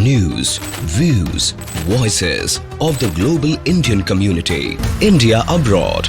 News, views, voices of the global Indian community. India abroad.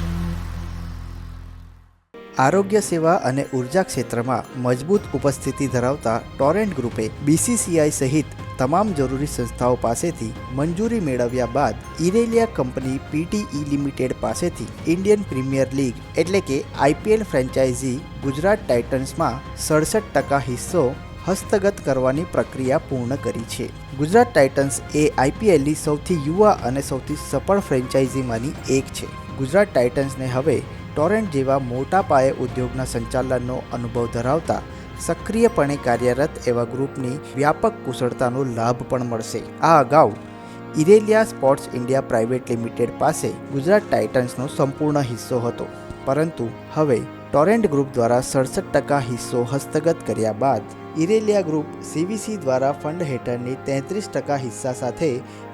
આરોગ્ય સેવા અને ઊર્જા ક્ષેત્રમાં મજબૂત ઉપસ્થિતિ ધરાવતા ટોરેન્ટ ગ્રુપે બીસીસીઆઈ સહિત તમામ જરૂરી સંસ્થાઓ પાસેથી મંજૂરી મેળવ્યા બાદ ઇરેલિયા કંપની પીટીઈ લિમિટેડ પાસેથી ઇન્ડિયન પ્રીમિયર લીગ એટલે કે આઈપીએલ ફ્રેન્ચાઇઝી ગુજરાત ટાઇટન્સમાં સડસઠ ટકા હિસ્સો હસ્તગત કરવાની પ્રક્રિયા પૂર્ણ કરી છે. ગુજરાત ટાઇટન્સ એ આઈપીએલની સૌથી યુવા અને સૌથી સફળ ફ્રેન્ચાઇઝીમાંની એક છે. ગુજરાત ટાઇટન્સને હવે ટોરેન્ટ જેવા મોટા પાયે ઉદ્યોગના સંચાલનનો અનુભવ ધરાવતા સક્રિયપણે કાર્યરત એવા ગ્રુપની વ્યાપક કુશળતાનો લાભ પણ મળશે. આ અગાઉ Irelia sports India private limited પાસે ગુજરાત ટાઇટન્સનો સંપૂર્ણ હિસ્સો હતો. પરંતુ હવે ટોરેન્ટ ગ્રુપ દ્વારા સડસઠ ટકા હિસ્સો હસ્તગત કર્યા બાદ ઇરેલિયા ગ્રુપ સીવીસી દ્વારા ફંડ હેઠળની તેત્રીસ ટકા હિસ્સા સાથે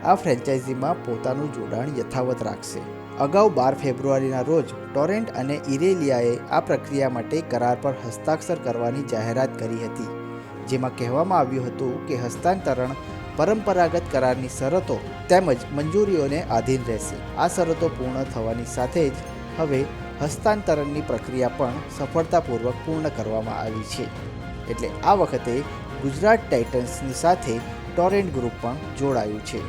આ ફ્રેન્ચાઇઝીમાં પોતાનું જોડાણ યથાવત રાખશે. અગાઉ બાર ફેબ્રુઆરીના રોજ ટોરેન્ટ અને ઇરેલિયાએ આ પ્રક્રિયા માટે કરાર પર હસ્તાક્ષર કરવાની જાહેરાત કરી હતી, જેમાં કહેવામાં આવ્યું હતું કે હસ્તાંતરણ પરંપરાગત કરારની શરતો તેમજ મંજૂરીઓને આધીન રહેશે. આ શરતો પૂર્ણ થવાની સાથે જ હવે હસ્તાંતરણની પ્રક્રિયા પણ સફળતાપૂર્વક પૂર્ણ કરવામાં આવી છે. એટલે આ વખતે ગુજરાત ટાઇટન્સની સાથે ટોરેન્ટ ગ્રુપ પણ જોડાયું છે.